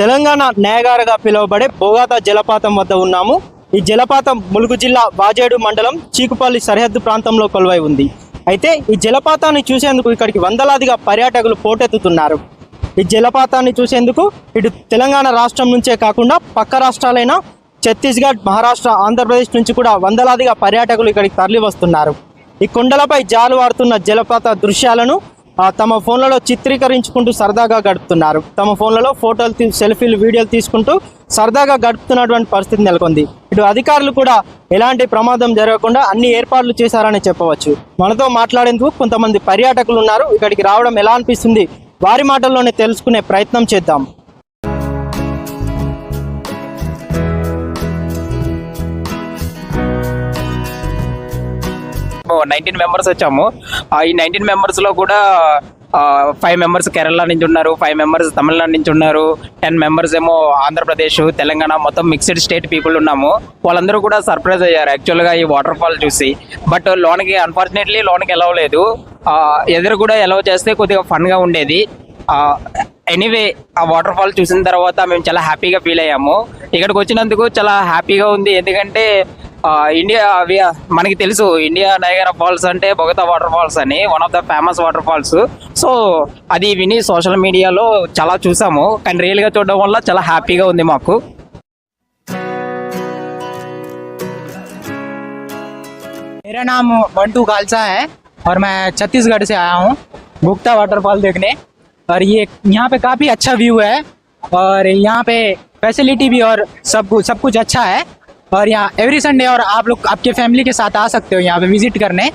తెలంగాణ నేగారగా పిలువబడే బోగాత జలపాతం వద్ద ఉన్నాము. ఈ జలపాతం ములుగు జిల్లా వాజేడు మండలం చీకుపల్లి సరిహద్దు ప్రాంతంలో కొలువై ఉంది. అయితే ఈ జలపాతాన్ని చూసేందుకు ఇక్కడికి వందలాదిగా పర్యాటకులు పోటెత్తుతున్నారు. ఈ జలపాతాన్ని చూసేందుకు ఇటు తెలంగాణ రాష్ట్రం నుంచే కాకుండా పక్క రాష్ట్రాలైన ఛత్తీస్గఢ్ మహారాష్ట్ర ఆంధ్రప్రదేశ్ నుంచి కూడా వందలాదిగా పర్యాటకులు ఇక్కడికి తరలి వస్తున్నారు ఈ కొండలపై జాలు వాడుతున్న జలపాత దృశ్యాలను తమ ఫోన్లలో చిత్రీకరించుకుంటూ సరదాగా గడుపుతున్నారు. తమ ఫోన్లలో ఫోటోలు సెల్ఫీలు వీడియోలు తీసుకుంటూ సరదాగా గడుపుతున్నటువంటి పరిస్థితి నెలకొంది. ఇటు అధికారులు కూడా ఎలాంటి ప్రమాదం జరగకుండా అన్ని ఏర్పాట్లు చేశారని చెప్పవచ్చు. మనతో మాట్లాడేందుకు కొంతమంది పర్యాటకులు ఉన్నారు. ఇక్కడికి రావడం ఎలా అనిపిస్తుంది? వారి మాటల్లోనే తెలుసుకునే ప్రయత్నం చేద్దాం. నైన్టీన్ మెంబర్స్ వచ్చాము. ఈ నైన్టీన్ మెంబర్స్లో కూడా ఫైవ్ మెంబర్స్ కేరళ నుంచి ఉన్నారు ఫైవ్ మెంబర్స్ తమిళనాడు నుంచి ఉన్నారు టెన్ మెంబర్స్ ఏమో ఆంధ్రప్రదేశ్ తెలంగాణ మొత్తం మిక్స్డ్ స్టేట్ పీపుల్ ఉన్నాము. వాళ్ళందరూ కూడా సర్ప్రైజ్ అయ్యారు యాక్చువల్గా ఈ వాటర్ ఫాల్ చూసి. బట్ లోనికి అన్ఫార్చునేట్లీ లోనికి ఎలవ్ లేదు. ఎదురు కూడా ఎలవ్ చేస్తే కొద్దిగా ఫన్గా ఉండేది. ఎనీవే ఆ వాటర్ ఫాల్ చూసిన తర్వాత మేము చాలా హ్యాపీగా ఫీల్ అయ్యాము. ఇక్కడికి వచ్చినందుకు చాలా హ్యాపీగా ఉంది. ఎందుకంటే ఇండియా అవి మనకి తెలుసు ఇండియా నయగరా ఫాల్స్ అంటే బొగతా వాటర్ ఫాల్స్ అని one of the famous water falls so అది విని సోషల్ మీడియాలో చాలా చూసాము కానీ రియల్గా చూడడం వల్ల చాలా హ్యాపీగా ఉంది మాకు मेरा नाम बंटू खालसा है और मैं छत्तीसगढ़ से आया हूँ गुप्ता वाटरफॉल देखने और ये यहाँ पे काफ़ी अच्छा व्यू है और यहाँ पे फैसिलिटी भी और सब कुछ सब कुछ अच्छा है और यहाँ एवरी संडे और आप लोग आपके फैमिली के साथ आ सकते हो यहाँ पे विज़िट करने।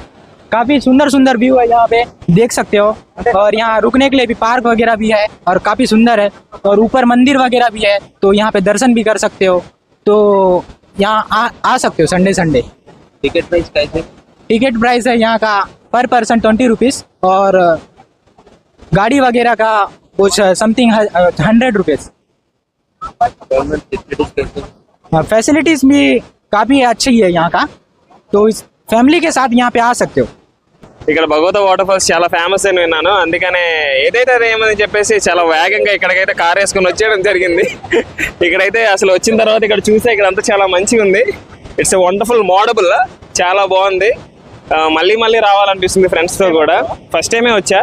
काफ़ी सुंदर सुंदर व्यू है यहाँ पे देख सकते हो। और यहाँ रुकने के लिए भी पार्क वगैरह भी है और काफ़ी सुंदर है। और ऊपर मंदिर वगैरह भी है तो यहाँ पे दर्शन भी कर सकते हो। तो यहाँ आ, आ सकते हो संडे संडे टिकट प्राइस कैसे टिकट प्राइस है यहाँ का पर पर्सन ट्वेंटी रुपीज़ और uh, गाड़ी वगैरह का कुछ समथिंग हंड्रेड रुपीज़ फैसिलिटीज़ भी काफ़ी अच्छी है यहाँ का तो इस फैमिली के साथ यहाँ पे आ सकते हो ఇక్కడ భగవత వాటర్ ఫాల్స్ చాలా ఫేమస్ అని విన్నాను అందుకనే ఏదైతే అదేమని చెప్పేసి చాలా వేగంగా ఇక్కడికైతే కార్ వేసుకొని వచ్చేయడం జరిగింది ఇక్కడైతే అసలు వచ్చిన తర్వాత ఇక్కడ చూస్తే ఇక్కడ అంతా చాలా మంచిగా ఉంది ఇట్స్ ఎ వండర్ఫుల్ మోడబుల్ చాలా బాగుంది ఆ, మళ్ళీ మళ్ళీ రావాలనిపిస్తుంది ఫ్రెండ్స్తో కూడా ఫస్ట్ టైమే వచ్చా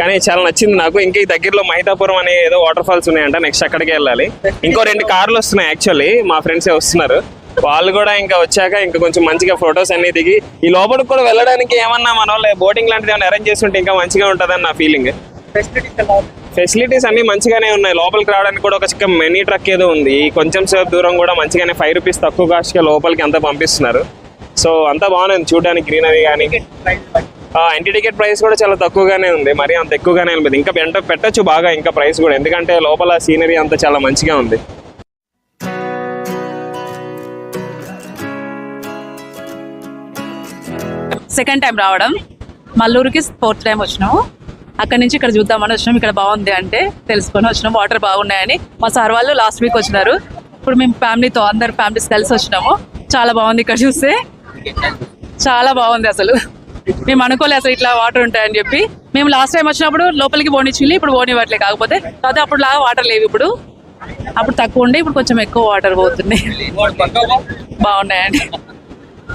కానీ చాలా నచ్చింది నాకు. ఇంకా ఈ దగ్గరలో మహితాపురం అనే ఏదో వాటర్ ఫాల్స్ ఉన్నాయంట. నెక్స్ట్ అక్కడికి వెళ్ళాలి. ఇంకో రెండు కార్లు వస్తున్నాయి యాక్చువల్లీ మా ఫ్రెండ్సే వస్తున్నారు. వాళ్ళు కూడా ఇంకా వచ్చాక ఇంకా కొంచెం మంచిగా ఫొటోస్ అన్ని దిగి ఈ లోపలికి కూడా వెళ్ళడానికి ఏమన్నా మన వాళ్ళు బోటింగ్ లాంటిది ఏమైనా అరేంజ్ చేస్తుంటే ఇంకా మంచిగా ఉంటుందని నా ఫీలింగ్ ఫెసిలిటీస్ అన్ని మంచిగానే ఉన్నాయి. లోపలికి రావడానికి కూడా ఒక చిక్క మినీ ట్రక్ ఏదో ఉంది. కొంచెం సేపు దూరం కూడా మంచిగానే ఫైవ్ రూపీస్ తక్కువ కాస్ట్గా లోపలికి అంతా పంపిస్తున్నారు. సో అంతా బాగుంది. చూడడానికి గ్రీనరీ కానీ ఎంటీ టికెట్ ప్రైస్ కూడా చాలా తక్కువగానే ఉంది. మరి అంత ఎక్కువగానే ఉంది ఇంకా పెంట పెట్టచ్చు బాగా ఇంకా ప్రైస్ కూడా. ఎందుకంటే లోపల సీనరీ అంతా చాలా మంచిగా ఉంది. సెకండ్ టైం రావడం. మల్లూరుకి ఫోర్త్ టైం వచ్చినాము అక్కడ నుంచి ఇక్కడ చూద్దామని వచ్చినాం. ఇక్కడ బాగుంది అంటే తెలుసుకొని వచ్చినాం. వాటర్ బాగున్నాయని. మా సార్ వాళ్ళు లాస్ట్ వీక్ వచ్చినారు. ఇప్పుడు మేము ఫ్యామిలీతో అందరు ఫ్యామిలీస్ కలిసి వచ్చినాము. చాలా బాగుంది ఇక్కడ చూస్తే. చాలా బాగుంది అసలు. మేము అనుకోలే అసలు ఇట్లా వాటర్ ఉంటాయని చెప్పి. మేము లాస్ట్ టైం వచ్చినప్పుడు లోపలికి పోనిచ్చింది ఇప్పుడు పోనివ్వట్లే. కాకపోతే కాకపోతే అప్పుడు లాగా వాటర్ లేవు ఇప్పుడు. అప్పుడు తక్కువ ఉండే ఇప్పుడు కొంచెం ఎక్కువ వాటర్ పోతున్నాయి. బాగున్నాయండి.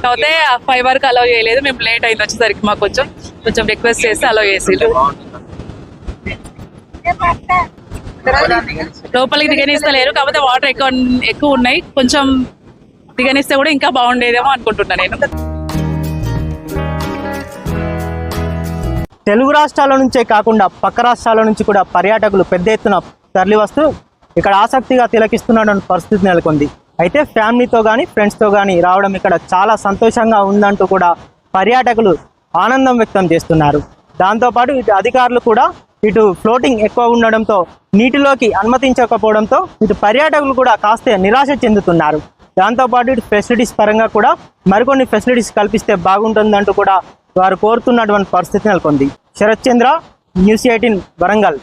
కాకపోతే ఫైవ్ వరకు అలౌ చేయలేదు. మేము లేట్ అయింది వచ్చేసరికి మాకు కొంచెం కొంచెం రిక్వెస్ట్ చేసి అలౌ చేసి లోపలికి దిగనిస్తలేరు కాకపోతే వాటర్ ఎక్కువ ఎక్కువ ఉన్నాయి. కొంచెం దిగనిస్తే కూడా ఇంకా బాగుండేదేమో అనుకుంటున్నా నేను. తెలుగు రాష్ట్రాల నుంచే కాకుండా పక్క రాష్ట్రాల నుంచి కూడా పర్యాటకులు పెద్ద ఎత్తున తరలివస్తూ ఇక్కడ ఆసక్తిగా తిలకిస్తున్నటువంటి పరిస్థితి నెలకొంది. అయితే ఫ్యామిలీతో కానీ ఫ్రెండ్స్తో కానీ రావడం ఇక్కడ చాలా సంతోషంగా ఉందంటూ కూడా పర్యాటకులు ఆనందం వ్యక్తం చేస్తున్నారు. దాంతోపాటు ఇటు అధికారులు కూడా ఇటు ఫ్లోటింగ్ ఎక్కువ ఉండడంతో నీటిలోకి అనుమతించకపోవడంతో ఇటు పర్యాటకులు కూడా కాస్త నిరాశ చెందుతున్నారు. దాంతోపాటు ఇటు ఫెసిలిటీస్ పరంగా కూడా మరికొన్ని ఫెసిలిటీస్ కల్పిస్తే బాగుంటుందంటూ కూడా వారు కోరుతున్నటువంటి పరిస్థితి నెలకొంది. Sharath Chandra news eighteen Warangal.